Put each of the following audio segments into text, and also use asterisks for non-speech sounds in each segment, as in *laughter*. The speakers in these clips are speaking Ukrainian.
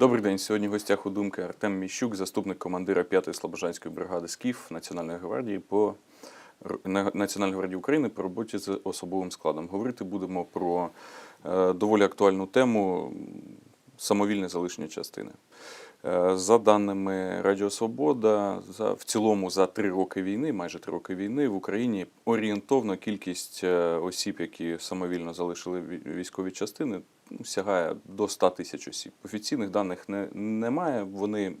Добрий день. Сьогодні в гостях у думки Артем Міщук, заступник командира 5-ї Слобожанської бригади СКІФ Національної гвардії по Національної гвардії України по роботі з особовим складом. Говорити будемо про е, доволі актуальну тему самовільне залишення частини. Е, За даними Радіо Свобода, за, в цілому за три роки війни, майже три роки війни, в Україні орієнтовно кількість е, осіб, які самовільно залишили військові частини, сягає до 100 тисяч осіб. Офіційних даних не, немає. Вони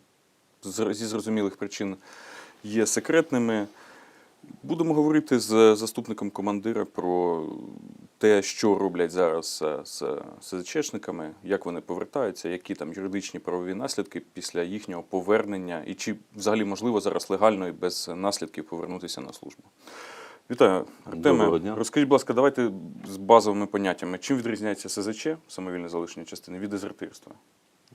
зі зрозумілих причин є секретними. Будемо говорити з заступником командира про те, що роблять зараз е, з СЗЧшниками, як вони повертаються, які там юридичні правові наслідки після їхнього повернення, і чи взагалі можливо зараз легально і без наслідків повернутися на службу. Вітаю, Доброго дня. Розкажіть, будь ласка, давайте з базовими поняттями. Чим відрізняється СЗЧ, самовільне залишення частини, від дезертирства?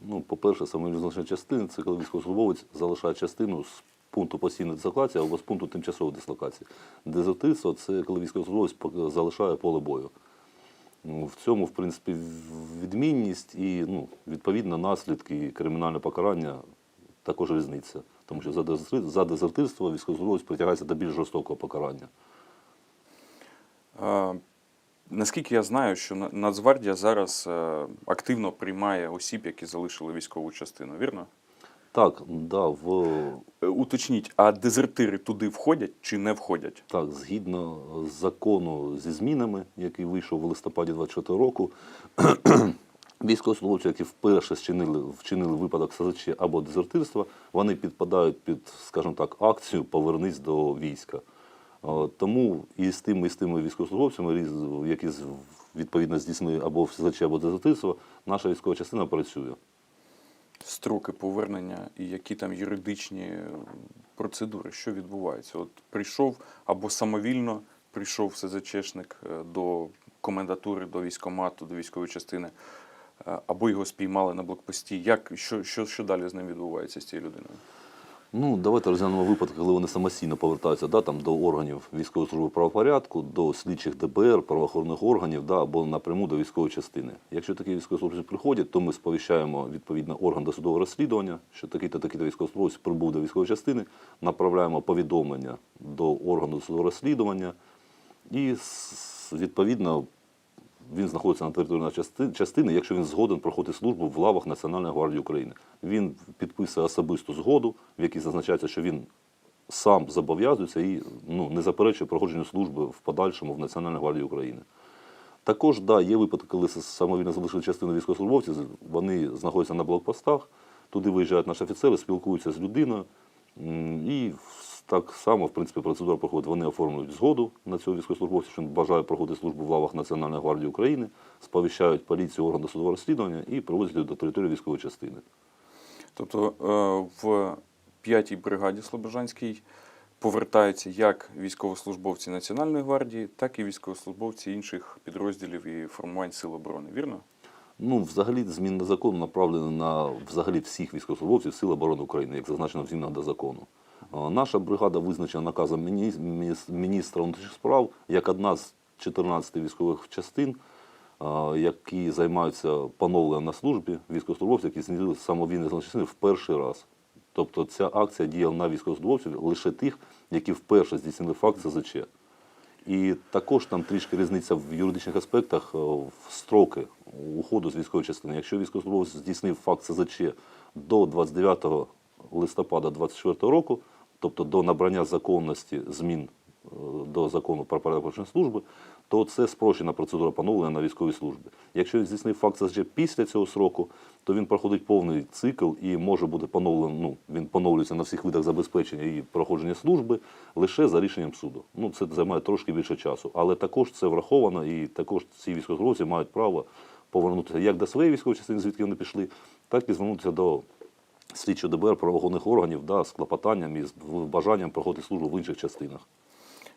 Ну, по-перше, саме залишення частини це коли військовослужбовець залишає частину з пункту постійної дислокації або з пункту тимчасової дислокації. Дезертирство це коли військовослужбовець залишає поле бою. Ну, В цьому, в принципі, відмінність і ну, відповідно наслідки і кримінальне покарання також різниця. Тому що за за дезертирство військовослужбовець притягається до більш жорстокого покарання. Наскільки я знаю, що На- Нацгвардія зараз е, активно приймає осіб, які залишили військову частину, вірно? Так, да, в Е, Уточніть, а дезертири туди входять чи не входять? Так, згідно закону зі змінами, який вийшов в листопаді 24 року, *clears throat* військовослужбовці, які вперше вчинили, вчинили випадок СЗЧ або дезертирства, вони підпадають під, скажімо так, акцію Повернись до війська. Е, Тому і з тими, і з тими військовослужбовцями, які відповідно здійснили або в СЗЧ, або дезертирство, наша військова частина працює. Строки повернення і які там юридичні процедури, що відбувається? От прийшов або самовільно прийшов СЗЧшник е, до комендатури, до військкомату, до військової частини, е, або його спіймали на блокпості. Як, що, що, що далі з ним відбувається з цією людиною? Ну, давайте розглянемо випадки, коли вони самостійно повертаються да, там, до органів військової служби правопорядку, до слідчих ДБР, правоохоронних органів да, або напряму до військової частини. Якщо такі військовослужбовці приходять, то ми сповіщаємо відповідно орган досудового розслідування, що такий-то такий-то військовослужбовець прибув до військової частини, направляємо повідомлення до органу досудового розслідування і відповідно він знаходиться на території частини, якщо він згоден проходити службу в лавах Національної гвардії України. Він підписує особисту згоду, в якій зазначається, що він сам зобов'язується і ну, не заперечує проходженню служби в подальшому в Національній гвардії України. Також да, є випадки, коли самовільно залишили частину військовослужбовців, вони знаходяться на блокпостах, туди виїжджають наші офіцери, спілкуються з людиною. І так само, в принципі, процедура проходить. Вони оформлюють згоду на цього військовослужбовця, що він бажає проходити службу в лавах Національної гвардії України, сповіщають поліцію, орган досудового розслідування і привозять до території військової частини. Тобто е, в п'ятій бригаді Слобожанській повертаються як військовослужбовці Національної гвардії, так і військовослужбовці інших підрозділів і формувань Сил оборони, вірно? Ну, взагалі, зміни закону направлені на взагалі всіх військовослужбовців Сил оборони України, як зазначено в змінах до закону. Е, Наша бригада визначена наказом міністра внутрішніх справ як одна з 14 військових частин, е, які займаються поновленням на службі військовослужбовців, які змінили самовільне залишення частини в перший раз. Тобто ця акція діяла на військовослужбовців лише тих, які вперше здійснили факт СЗЧ. І також там трішки різниця в юридичних аспектах е, в строки уходу з військової частини. Якщо військовослужбовець здійснив факт СЗЧ до 29 листопада 2024 року, тобто до набрання законності змін е, до закону про порядок проходження служби, то це спрощена процедура поновлення на військовій службі. Якщо він здійснив факт СЗЧ після цього сроку, то він проходить повний цикл і може бути поновлений. Ну він поновлюється на всіх видах забезпечення і проходження служби лише за рішенням суду. Ну це займає трошки більше часу, але також це враховано, і також ці військовослужбовці мають право повернутися як до своєї військової частини, звідки вони пішли, так і звернутися до слідчого ДБР правоохоронних органів да, з клопотанням і з бажанням проходити службу в інших частинах.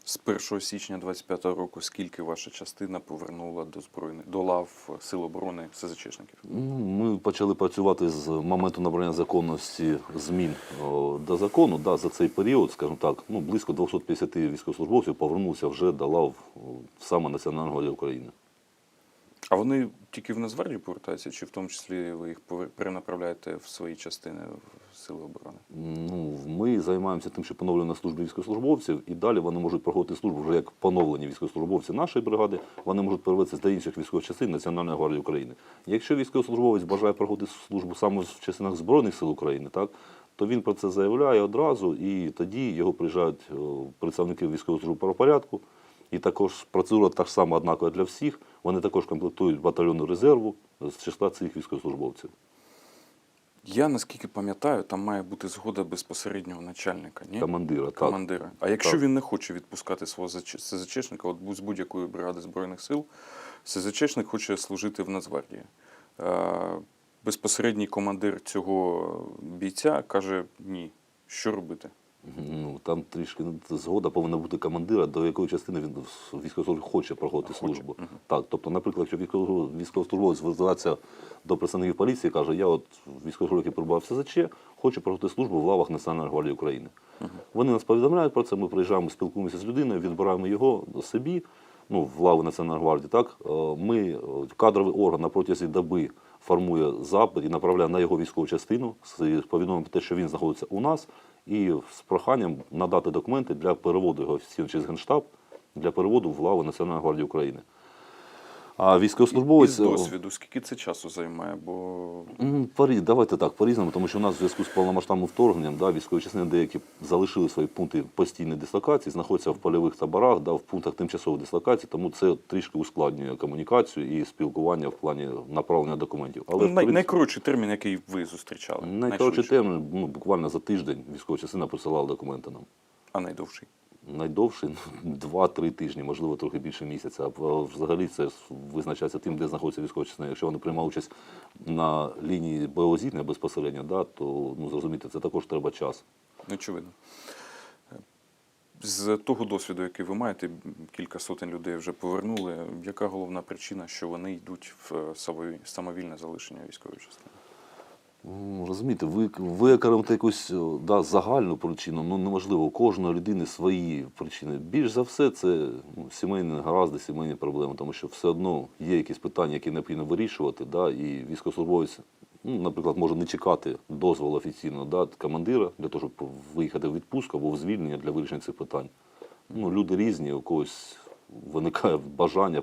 З 1 січня 25 року скільки ваша частина повернула до збройних до лав Сил оборони СЗЧшників? Ну, Ми почали працювати з моменту набрання законності змін до закону. Да, за цей період, скажімо так, ну, близько 250 військовослужбовців повернулися вже до лав саме Національної гвардії України. А вони тільки в Нацгвардію повертаються, чи в тому числі ви їх перенаправляєте в свої частини в Сили оборони? Ну, ми займаємося тим, що поновлюємо на військовослужбовців, і далі вони можуть проходити службу вже як поновлені військовослужбовці нашої бригади, вони можуть перевестися до інших військових частин Національної гвардії України. Якщо військовослужбовець бажає проходити службу саме в частинах Збройних сил України, так, то він про це заявляє одразу, і тоді його приїжджають е, представники військової служби правопорядку. І також процедура та ж сама однакова для всіх. Вони також комплектують батальйони резерву з числа цих військовослужбовців. Я наскільки пам'ятаю, там має бути згода безпосереднього начальника, ні? Командира, так. командира. А якщо Так. він не хоче відпускати свого СЗЧшника, от з будь-якої бригади Збройних сил, СЗЧшник хоче служити в Нацгвардії. Е, Безпосередній командир цього бійця каже ні. Що робити? Ну, там трішки згода повинна бути командира, до якої частини він військовослужбовець хоче проходити Хоче, службу. мгм. Так, тобто, наприклад, якщо військовослужбовець звертається до представників поліції і каже, я от військовослужбовець, який перебував в СЗЧ, хочу проходити службу в лавах Національної гвардії України. Вони нас повідомляють про це, ми приїжджаємо, спілкуємося з людиною, відбираємо його собі, ну, в лаву Національної гвардії. Так? Е, Ми, е, кадровий орган на протязі доби формує запит і направляє на його військову частину з повідомленням про те, що він знаходиться у нас, і з проханням надати документи для переводу його всі чи з Генштаб для переводу в лави Національної гвардії України. А військовослужбовець Із досвіду, скільки це часу займає? Бо М, Порі, давайте так, по-різному, тому що у нас в зв'язку з повномасштабним вторгненням да, військові частини деякі залишили свої пункти постійної дислокації, знаходяться в польових таборах, да, в пунктах тимчасової дислокації, тому це трішки ускладнює комунікацію і спілкування в плані направлення документів. Але най- принципі, найкоротший термін, який ви зустрічали. найкоротший термін, ну, буквально за тиждень військова частина присилала документи нам. А найдовший. Найдовший ну, *laughs* 2-3 тижні, можливо, трохи більше місяця. А взагалі це визначається тим, де знаходиться військова частина. Якщо вони приймали участь на лінії бойового безпосередньо, да, то ну, зрозуміти, це також треба час. Очевидно. З того досвіду, який ви маєте, кілька сотень людей вже повернули. Яка головна причина, що вони йдуть в е, самовільне залишення військової частини? Ну, Розумієте, ви, ви окремите якусь да, загальну причину, ну неможливо, у кожної людини свої причини. Більш за все, це ну, сімейні негаразди, сімейні проблеми, тому що все одно є якісь питання, які необхідно вирішувати, да, і військовослужбовець, ну, наприклад, може не чекати дозволу офіційного да, командира для того, щоб виїхати в відпустку або в звільнення для вирішення цих питань. Ну, люди різні, у когось виникає бажання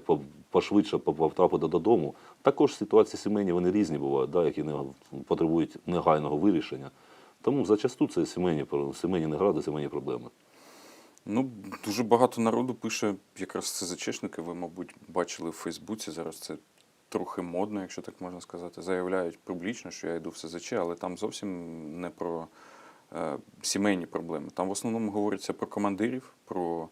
пошвидше по- потрапити додому. Також ситуації сімейні вони різні бувають, да, які не, потребують негайного вирішення. Тому зачасту це сімейні, сімейні негаразди, сімейні проблеми. Ну, дуже багато народу пише, якраз СЗЧшники, ви, мабуть, бачили в Фейсбуці. Зараз це трохи модно, якщо так можна сказати. Заявляють публічно, що я йду в СЗЧ, але там зовсім не про е, сімейні проблеми. Там в основному говориться про командирів, про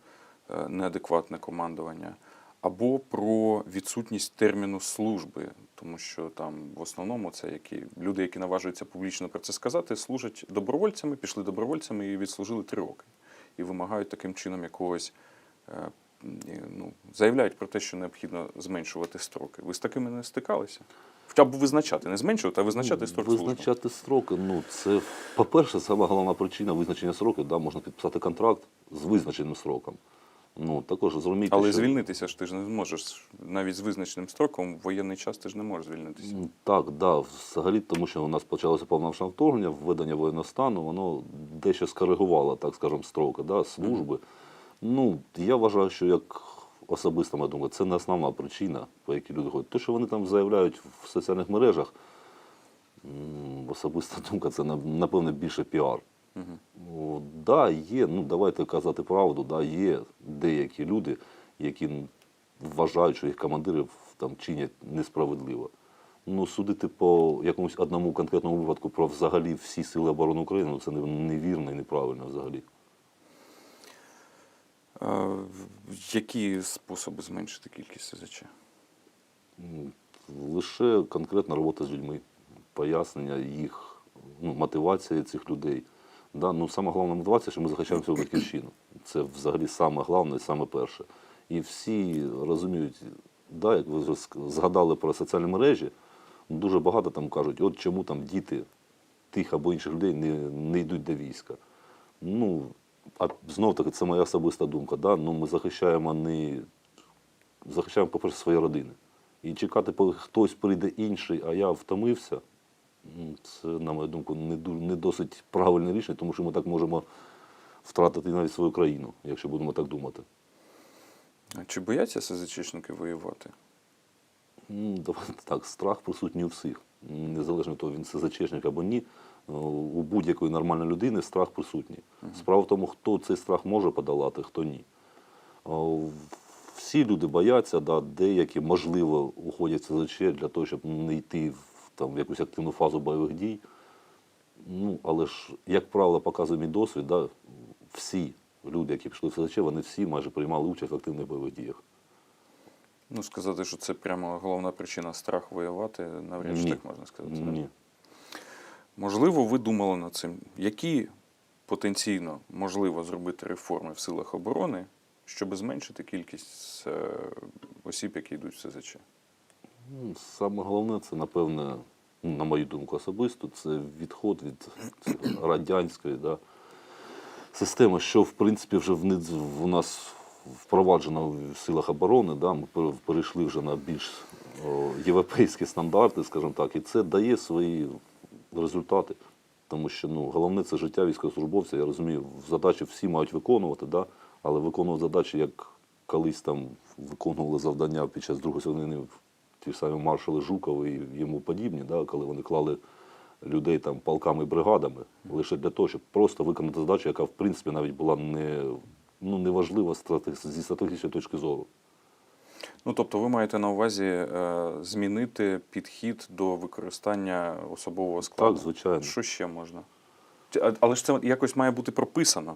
е, неадекватне командування, або про відсутність терміну служби. Тому що там в основному це які люди, які наважуються публічно про це сказати, служать добровольцями, пішли добровольцями і відслужили три роки. І вимагають таким чином якогось. е, Ну, заявляють про те, що необхідно зменшувати строки. Ви з такими не стикалися? Хоча б визначати, не зменшувати, а визначати строк служби. Визначати строки, ну це, по-перше, сама головна причина визначення сроків, да, можна підписати контракт з визначеним сроком. Ну, також зрозуміти, Але що... звільнитися ж ти ж не зможеш навіть з визначеним строком, в воєнний час ти ж не можеш звільнитися. М, Так, да, взагалі, тому що у нас почалося повномасштабне вторгнення, введення воєнного стану, воно дещо скоригувало, так скажемо, строки да, служби. Ну, я вважаю, що як особиста моя думка, це не основна причина, по якій люди ходять. Те, що вони там заявляють в соціальних мережах, особиста думка, це на- напевне більше піар. Мгм. Ну, да, є, ну давайте казати правду, да, є деякі люди, які вважають, що їх командири там чинять несправедливо. Ну, судити по якомусь одному конкретному випадку про взагалі всі сили оборони України, ну, це невірно і неправильно взагалі. А, які способи зменшити кількість СЗЧ? Лише конкретна робота з людьми, пояснення їх, ну, мотивація цих людей. Да? Ну, саме головна мотивація, що ми захищаємо свою батьківщину. Це взагалі саме головне і саме перше. І всі розуміють, да, як ви вже згадали про соціальні мережі, дуже багато там кажуть, от чому там діти тих або інших людей не, не йдуть до війська. Ну, а знов таки, це моя особиста думка. Да? Ну, ми захищаємо не захищаємо, по-перше, свої родини. І чекати, поки хтось прийде інший, а я втомився, це, на мою думку, не, ду- не досить правильне рішення, тому що ми так можемо втратити навіть свою країну, якщо будемо так думати. А Чи бояться СЗЧшники воювати? Давайте *laughs* так, страх присутній у всіх. Незалежно від того, він СЗЧшник або ні. Е, У будь-якої нормальної людини страх присутній. Справа в тому, хто цей страх може подолати, хто ні. Всі люди бояться, да, деякі, можливо, уходять в СЗЧ для того, щоб не йти в, там, в якусь активну фазу бойових дій. Ну, але ж, як правило, показує мій досвід, да, всі люди, які пішли в СЗЧ, вони всі майже приймали участь в активних бойових діях. Ну, сказати, що це прямо головна причина страх воювати, навряд чи так можна сказати. Ні. Можливо, ви думали над цим, які потенційно можливо зробити реформи в силах оборони, щоб зменшити кількість е, осіб, які йдуть в СЗЧ? Ну, Саме головне, це, напевне, ну, на мою думку особисто, це відход від радянської да, системи, що в принципі вже в, нас впроваджено в силах оборони. Да, ми перейшли вже на більш о, європейські стандарти, скажімо так, і це дає свої результати. Тому що ну, головне це життя військовослужбовця. Я розумію, задачі всі мають виконувати, да, але виконувати задачі, як колись там виконували завдання під час Другої світової ті самі маршали Жуков і йому подібні, да, коли вони клали людей там полками і бригадами, лише для того, щоб просто виконати задачу, яка в принципі навіть була не, ну, неважлива зі стратегічної точки зору. Ну, тобто, ви маєте на увазі е, змінити підхід до використання особового складу? Так, звичайно. Що ще можна? Але ж це якось має бути прописано.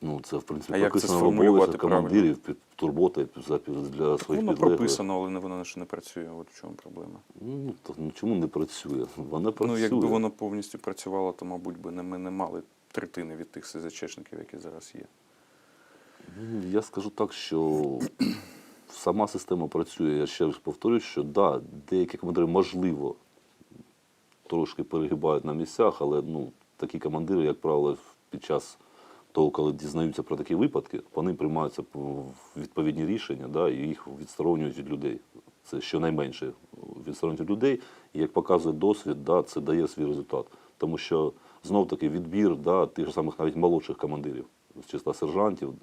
Ну, це, в принципі, А як це сформулювати командирів під турботи за- для своїх Воно підлеглих. прописано, але не- воно ж не працює. От в чому проблема. Ну, то, ну, чому не працює? Воно працює. Ну, якби воно повністю працювало, то, мабуть, би не, ми не мали третини від тих СЗЧшників, які зараз є. Ну, Я скажу так, що *clears throat* сама система працює. Я ще раз повторюю, що да, деякі командири, можливо, трошки перегибають на місцях, але ну, такі командири, як правило, під час того, коли дізнаються про такі випадки, вони приймаються відповідні рішення да, і їх відсторонюють від людей. Це щонайменше відсторонюють від людей. І як показує досвід, да, це дає свій результат. Тому що знов таки відбір да, тих самих навіть молодших командирів з числа сержантів.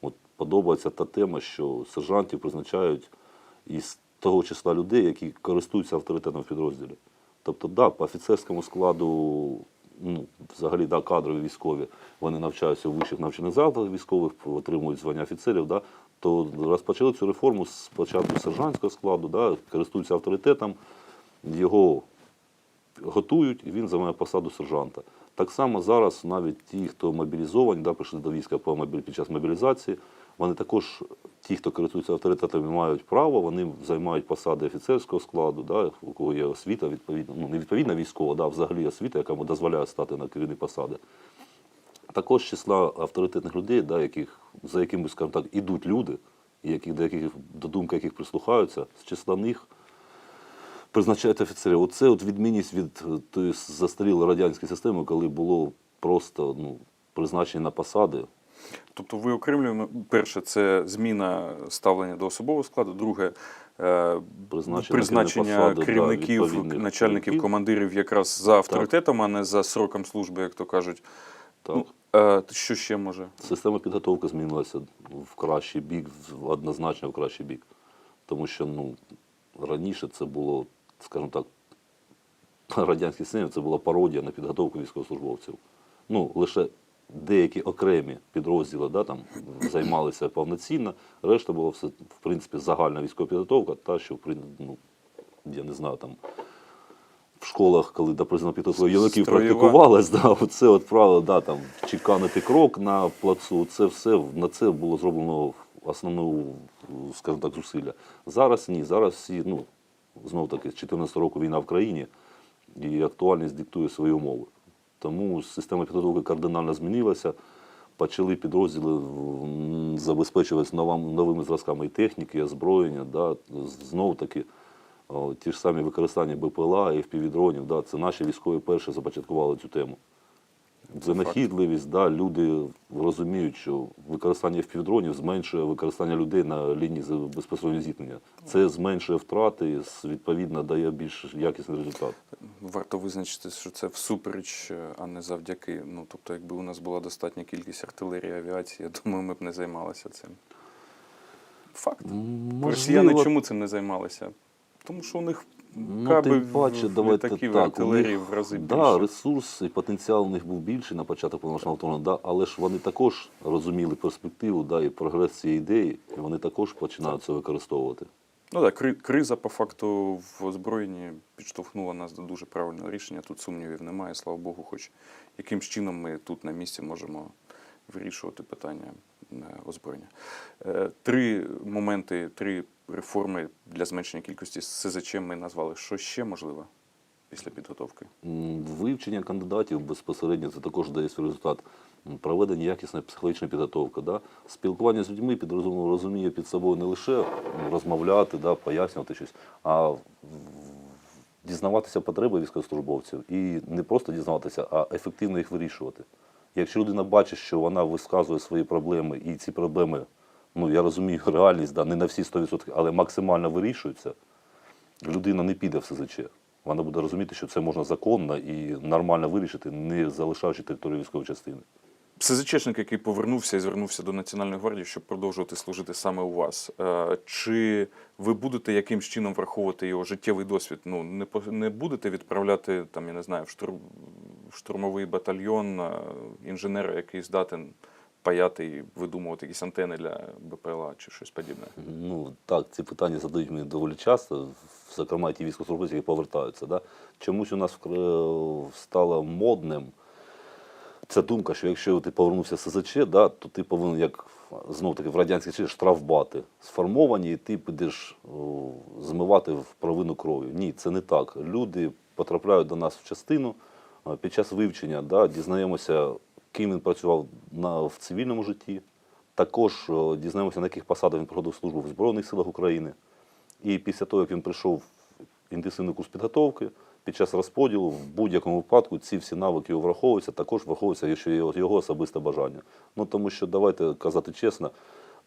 От подобається та тема, що сержантів призначають із того числа людей, які користуються авторитетом в підрозділі. Тобто, да, по офіцерському складу, ну, взагалі, да, кадрові військові, вони навчаються у вищих навчальних закладах військових, отримують звання офіцерів, да, то розпочали цю реформу спочатку сержантського складу, да, користуються авторитетом, його готують, і він займає посаду сержанта. Так само зараз навіть ті, хто мобілізовані, да, прийшли до війська під час мобілізації, вони також, ті, хто користуються авторитетами, мають право, вони займають посади офіцерського складу, да, у кого є освіта, відповідно, ну не відповідна військова, да, взагалі освіта, яка дозволяє стати на керівні посади. Також числа авторитетних людей, да, яких, за якими, скажімо так, ідуть люди, і які, до, яких, до думки яких прислухаються, з числа них призначають офіцерів. Оце от відмінність від е, тої застарілої радянської системи, коли було просто ну, призначення на посади. Тобто ви окремлюємо, перше, це зміна ставлення до особового складу, друге, е, Призначення призначення посади, керівників, відповідних начальників, командирів якраз за авторитетом, а не за сроком служби, як то кажуть. Так. Ну, е, що ще може? Система підготовки змінилася в кращий бік, однозначно в кращий бік. Тому що ну, раніше це було, скажімо так, *laughs* радянській системі це була пародія на підготовку військовослужбовців. Ну, лише деякі окремі підрозділи да, там, займалися повноцінно, решта була все, в принципі, загальна військова підготовка, та, що, ну, я не знаю, там, в школах, коли до призваної підготовки юнаків практикувалось, да, *laughs* оце от правило, да, там, чеканити крок на плацу, це все, на це було зроблено основну, скажімо так, зусилля. Зараз ні, зараз всі, ну, знов таки, з 14 року війна в країні, і актуальність диктує свої умови. Тому система підготовки кардинально змінилася. Почали підрозділи забезпечуватися новим, новими зразками і техніки, і озброєння. Да. Знову таки, ті ж самі використання БПЛА і FPV-дронів. Да. Це наші військові перші започаткували цю тему. Винахідливість, да, люди розуміють, що використання впівдронів зменшує використання людей на лінії безпосереднього зіткнення. Це зменшує втрати, з- відповідно дає більш якісний результат. Варто визначити, що це всупереч, е, а не завдяки. Ну, тобто, якби у нас була достатня кількість артилерії, авіації, я думаю, ми б не займалися цим. Факт. Росіяни чому цим не займалися? Тому що у них Ну, тим паче, давайте так, у них, в рази да, ресурс і потенціал у них був більший на початок повномасштабного да, але ж вони також розуміли перспективу да, і прогрес цієї ідеї, і вони також починають це використовувати. Ну так, кри- криза по факту в озброєнні підштовхнула нас до дуже правильного рішення. Тут сумнівів немає, слава Богу, хоч якимсь чином ми тут на місці можемо вирішувати питання е, озброєння. Е, Три моменти, три реформи для зменшення кількості СЗЧ ми назвали. Що ще можливо після підготовки? Вивчення кандидатів безпосередньо це також дає свій результат. Проведення якісної психологічної підготовки. Да? Спілкування з людьми підрозуміло розуміє під собою не лише розмовляти, да, пояснювати щось, а дізнаватися потреби військовослужбовців і не просто дізнаватися, а ефективно їх вирішувати. Якщо людина бачить, що вона висказує свої проблеми, і ці проблеми, ну я розумію, *laughs* реальність, да, не на всі 100%, але максимально вирішуються, людина не піде в СЗЧ. Вона буде розуміти, що це можна законно і нормально вирішити, не залишаючи територію військової частини. СЗЧшник, який повернувся і звернувся до Національної гвардії, щоб продовжувати служити саме у вас. е, Чи ви будете якимсь чином враховувати його життєвий досвід? Ну не не будете відправляти там, я не знаю, в штур, в штурмовий батальйон е, інженера, який здатен паяти і видумувати якісь антени для БПЛА чи щось подібне? Ну так, ці питання задають мені доволі часто, зокрема ті військовослужбовці, які повертаються. Да? Чомусь у нас вкр- стало модним ця думка, що якщо ти повернувся з СЗЧ, да, то ти повинен, як знов таки в радянській часі, штрафбати сформовані, і ти підеш о, змивати в провину кров'ю. Ні, це не так. Люди потрапляють до нас в частину під час вивчення, да, дізнаємося, ким він працював на, в цивільному житті. Також дізнаємося, на яких посадах він проходив службу в Збройних силах України. І після того, як він прийшов в інтенсивний курс підготовки, під час розподілу, в будь-якому випадку ці всі навики враховуються, також враховується якщо його, його особисте бажання. Ну тому що давайте казати чесно,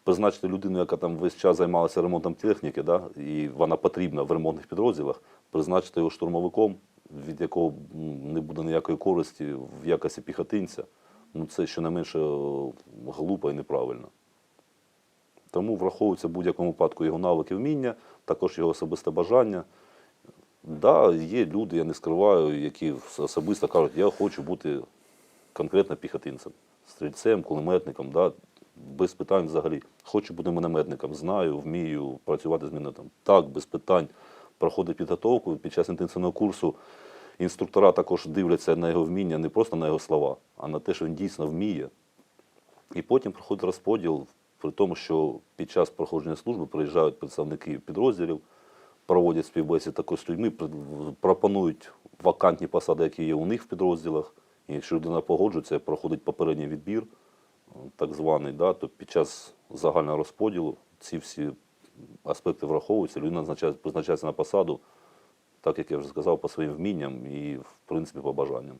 призначити людину, яка там весь час займалася ремонтом техніки, да, і вона потрібна в ремонтних підрозділах, призначити його штурмовиком, від якого не буде ніякої користі в якості піхотинця. Ну це щонайменше глупо і неправильно. Тому враховується в будь-якому випадку його навики вміння, також його особисте бажання. Да, є люди, я не скриваю, які особисто кажуть, я хочу бути конкретно піхотинцем, стрільцем, кулеметником, да, без питань взагалі. Хочу бути мінометником, знаю, вмію працювати з мінометом. Так, без питань. Проходить підготовку під час інтенсивного курсу. Інструктора також дивляться на його вміння, не просто на його слова, а на те, що він дійсно вміє. І потім проходить розподіл, при тому, що під час проходження служби приїжджають представники підрозділів, проводять співбесід також з людьми, пропонують вакантні посади, які є у них в підрозділах. І якщо людина погоджується, проходить попередній відбір, так званий, да, то під час загального розподілу ці всі аспекти враховуються, людина призначається на посаду, так як я вже сказав, по своїм вмінням і, в принципі, по бажанням.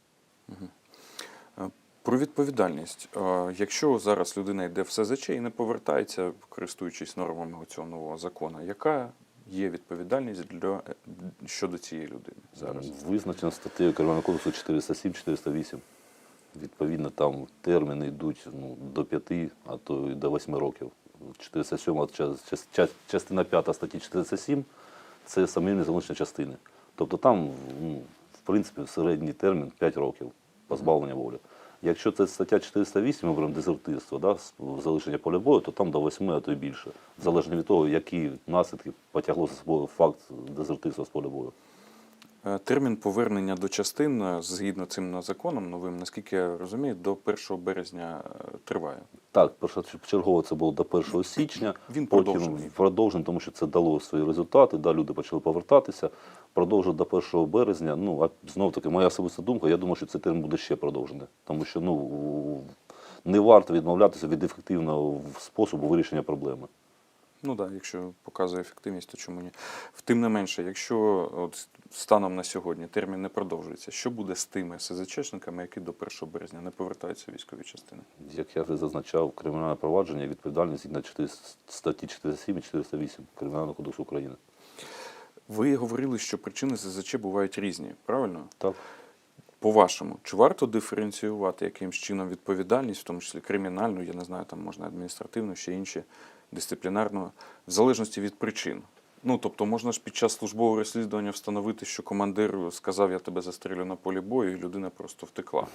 Е, Про відповідальність. Е, Якщо зараз людина йде в СЗЧ і не повертається, користуючись нормами цього нового закону, яка є відповідальність для, щодо цієї людини зараз? Визначено статтею Кримінального кодексу 407-408. Відповідно, там терміни йдуть ну, до 5, а то і до 8 років. 407 час- час- час- частина 5 статті 407 це самовільне залишення частини. Тобто там, ну, в принципі, середній термін 5 років позбавлення волі. Якщо це стаття 408, ми беремо дезертирство, да, залишення поля бою, то там до 8, а то й більше. Залежно від того, які наслідки потягло за собою факт дезертирства з поля бою. Е, Термін повернення до частин е, згідно цим законом новим, наскільки я розумію, до 1 березня е, триває. Так, першочергово це було до 1 січня. Він продовжений. продовжений, тому що це дало свої результати. Да, люди почали повертатися. Продовжив до 1 березня. Ну, а знов таки, моя особиста думка, я думаю, що цей термін буде ще продовжений. Тому що ну, не варто відмовлятися від ефективного способу вирішення проблеми. Ну так, да, якщо показує ефективність, то чому ні? Тим не менше, якщо от станом на сьогодні термін не продовжується, що буде з тими СЗЧшниками, які до 1 березня не повертаються в військові частини? Як я вже зазначав, кримінальне провадження відповідальність згідно 4 статті 407 і 408 Кримінального кодексу України. Ви говорили, що причини СЗЧ бувають різні, правильно? Так. По-вашому, чи варто диференціювати якимсь чином відповідальність, в тому числі кримінальну, я не знаю, там можна адміністративну, ще інші, дисциплінарну, в залежності від причин? Ну, тобто, можна ж під час службового розслідування встановити, що командир сказав, я тебе застрілю на полі бою, і людина просто втекла.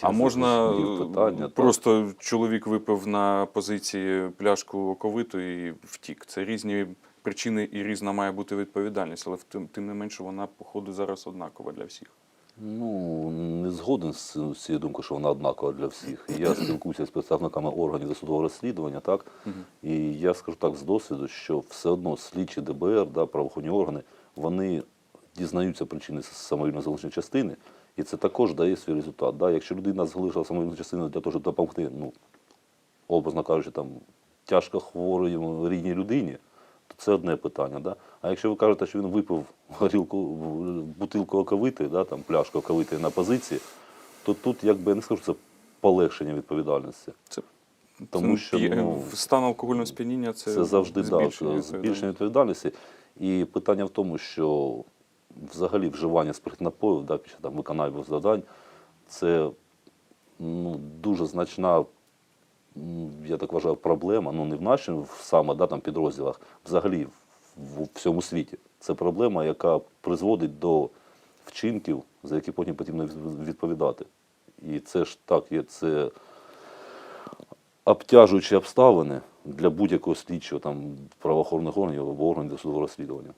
А можна питання, е, так. просто чоловік випив на позиції пляшку оковиту і втік. Це різні причини і різна має бути відповідальність, але тим, тим не менше вона, походу, зараз однакова для всіх. Ну, не згоден з цією думкою, що вона однакова для всіх. Я *clears throat* спілкуюся з представниками органів досудового розслідування, так? І я скажу так з досвіду, що все одно слідчі ДБР, да, правоохоронні органи, вони дізнаються причини самовільного залишення частини, і це також дає свій результат. Да? Якщо людина залишила самовільну частину для того, щоб допомогти, ну, образно кажучи, там, тяжко хворій рідній людині, це одне питання. Да? А якщо ви кажете, що він випив горілку, бутилку оковити, да, там, пляшку оковити на позиції, то тут, якби я не скажу, це полегшення відповідальності. Це Тому що ну, стан алкогольного сп'яніння це, це завжди да, збільшення збільшення, відповідальності. І питання в тому, що взагалі вживання спиртних напоїв да, час там, виконання завдань це ну, дуже значна, я так вважаю, проблема. Ну не в нашому саме да, там, підрозділах, взагалі в, в всьому світі. Це проблема, яка призводить до вчинків, за які потім потрібно відповідати. І це ж так, є це обтяжуючі обставини для будь-якого слідчого там правоохоронних органів або органів досудового розслідування.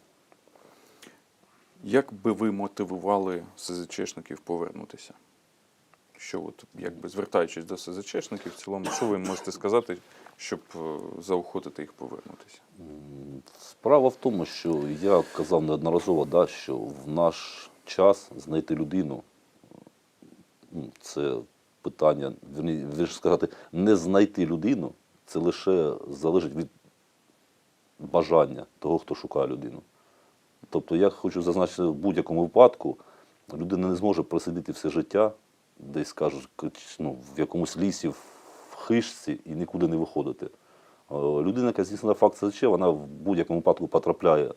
Як би ви мотивували СЗЧшників повернутися? Що от, якби звертаючись до СЗЧшників, в цілому, що ви можете сказати, щоб е, заохотити їх повернутися? Справа в тому, що я казав неодноразово, да, що в наш час знайти людину ну, це питання, вірні- вірніше сказати, не знайти людину, це лише залежить від бажання того, хто шукає людину. Тобто я хочу зазначити, в будь-якому випадку людина не зможе просидіти все життя, десь скажуть, ну, в якомусь лісі, в хижці і нікуди не виходити. Е, Людина, яка здійснила факт СЗЧ, вона в будь-якому випадку потрапляє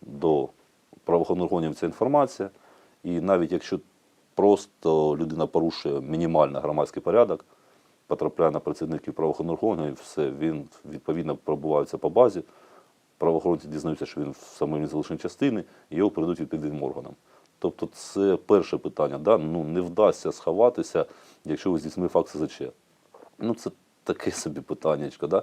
до правоохоронних органів ця інформація. І навіть якщо просто людина порушує мінімальний громадський порядок, потрапляє на працівників правоохоронних органів, все, він відповідно пробувається по базі. Правоохоронці дізнаються, що він в самій залишеній частини, і його передуть відповідним органам. Тобто це перше питання. Да? Ну, не вдасться сховатися, якщо ви здійснили факт СЗЧ. Ну, це таке собі питаннячко. Да?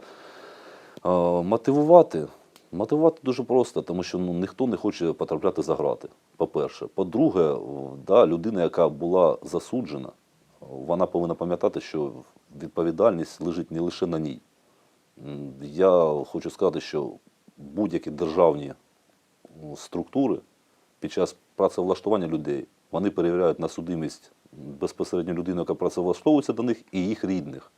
А, мотивувати. Мотивувати дуже просто, тому що ну, ніхто не хоче потрапляти за грати. По-перше. По-друге, да, людина, яка була засуджена, вона повинна пам'ятати, що відповідальність лежить не лише на ній. Я хочу сказати, що будь-які державні структури під час працевлаштування людей вони перевіряють на судимість безпосередньо людину, яка працевлаштовується до них, і їх рідних.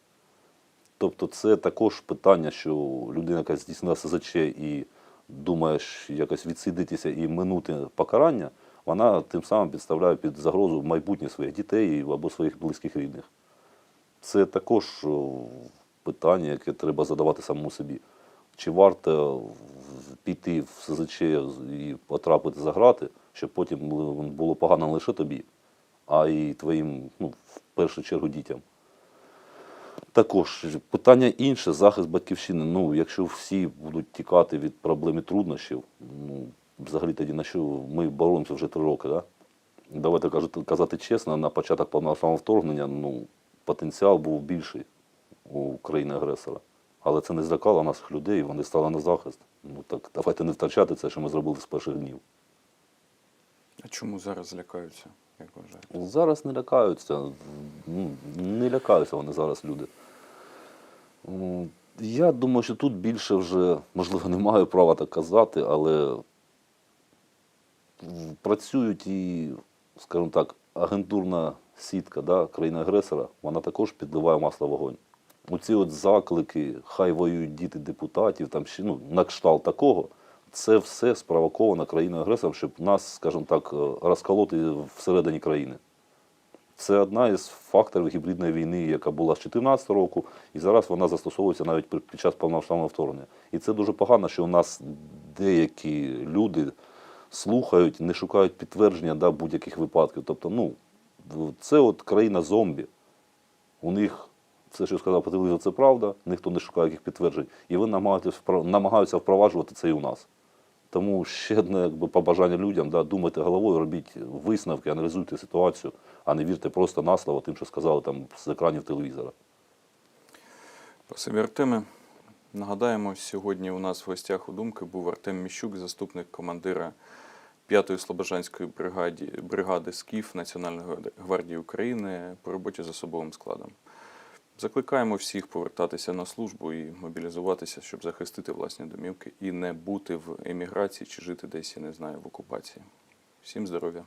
Тобто це також питання, що людина, яка здійснила СЗЧ і думає якось відсидитися і минути покарання, вона тим самим підставляє під загрозу майбутнє своїх дітей або своїх близьких рідних. Це також питання, яке треба задавати самому собі. Чи варто піти в СЗЧ і потрапити за грати, щоб потім було погано не лише тобі, а й твоїм, ну, в першу чергу, дітям. Також питання інше, захист батьківщини. Ну, якщо всі будуть тікати від проблем труднощів, ну, взагалі тоді на що ми боремося вже три роки, да? Давайте казати чесно, на початок повномасштабного вторгнення ну, потенціал був більший у країни-агресора. Але це не злякало наших людей, вони стали на захист. Ну так давайте не втрачати це, що ми зробили з перших днів. А чому зараз злякаються, як вважаєте? Зараз не лякаються. Ну, не лякаються вони зараз люди. Я думаю, що тут більше вже, можливо, *laughs* не маю права так казати, але працюють і, скажімо так, агентурна сітка да, країни-агресора, вона також підливає масло в вогонь. оці от заклики, хай воюють діти депутатів, там ще ну, на кшталт такого, це все спровоковано країною агресором, щоб нас, скажімо так, е, розколоти всередині країни. Це одна із факторів гібридної війни, яка була з 2014 року, і зараз вона застосовується навіть під- час повномасштабного вторгнення. І це дуже погано, що у нас деякі люди слухають, не шукають підтвердження да, будь-яких випадків. Тобто, ну, це от країна зомбі. У них все, що сказав по телевізору, це правда, ніхто не шукає яких підтверджень. І вони намагаються впроваджувати це і у нас. Тому ще одне якби, побажання людям, да, думайте головою, робіть висновки, аналізуйте ситуацію, а не вірте просто на слово тим, що сказали там з екранів телевізора. Спасибі, Артеме. Нагадаємо, сьогодні у нас в гостях у думки був Артем Міщук, заступник командира 5-ї Слобожанської бригади, бригади СКІФ Національної гвардії України по роботі з особовим складом. Закликаємо всіх повертатися на службу і мобілізуватися, щоб захистити власні домівки і не бути в еміграції чи жити десь, я не знаю, в окупації. Всім здоров'я!